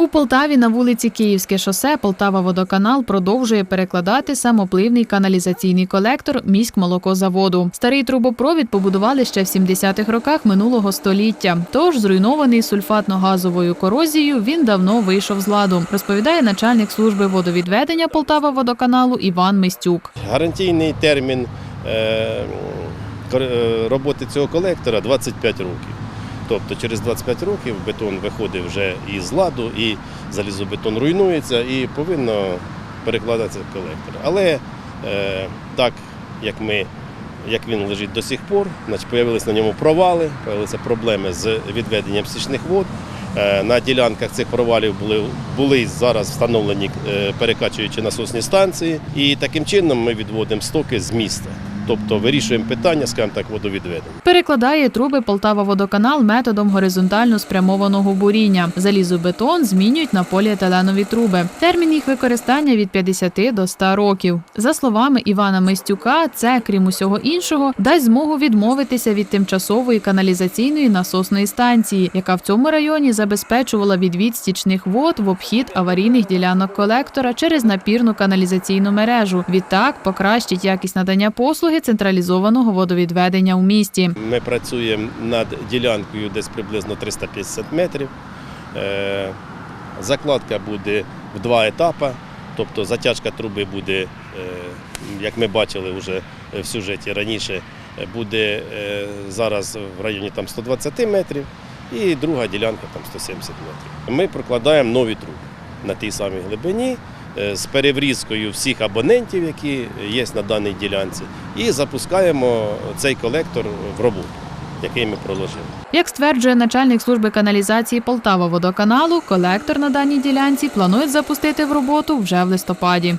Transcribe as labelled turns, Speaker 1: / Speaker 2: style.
Speaker 1: У Полтаві на вулиці Київське шосе Полтава водоканал продовжує перекладати самопливний каналізаційний колектор міськмолокозаводу. Старий трубопровід побудували ще в 70-х роках минулого століття. Тож зруйнований сульфатно-газовою корозією він давно вийшов з ладу, розповідає начальник служби водовідведення Полтава водоканалу Іван Мистюк.
Speaker 2: Гарантійний термін е, е, роботи цього колектора 25 років. Тобто через 25 років бетон виходить вже із ладу, і залізобетон руйнується і повинно перекладатися колектор. Але е, так як ми. Як він лежить до сих пор, значить, появились на ньому провали, появилися проблеми з відведенням стічних вод. Е, На ділянках цих провалів були, були зараз встановлені е, перекачуючі насосні станції, і таким чином ми відводимо стоки з міста. Тобто вирішуємо питання, скажімо так, водовідведення.
Speaker 1: Перекладає труби Полтава водоканал методом горизонтально спрямованого буріння. Залізобетон змінюють на поліетиленові труби. Термін їх використання від 50 до 100 років. За словами Івана Мистюка, це, крім усього іншого, дасть змогу відмовитися від тимчасової каналізаційної насосної станції, яка в цьому районі забезпечувала відвід стічних вод в обхід аварійних ділянок колектора через напірну каналізаційну мережу. Відтак покращить якість надання послуги централізованого водовідведення у місті.
Speaker 2: Ми працюємо над ділянкою десь приблизно 350 метрів. Е, Закладка буде в два етапи, тобто затяжка труби буде, е, як ми бачили вже в сюжеті раніше, буде е, зараз в районі там 120 метрів і друга ділянка там 170 метрів. Ми прокладаємо нові труби на тій самій глибині з переврізкою всіх абонентів, які є на даній ділянці, і запускаємо цей колектор в роботу, який ми проложили.
Speaker 1: Як стверджує начальник служби каналізації Полтава водоканалу, колектор на даній ділянці планують запустити в роботу вже в листопаді.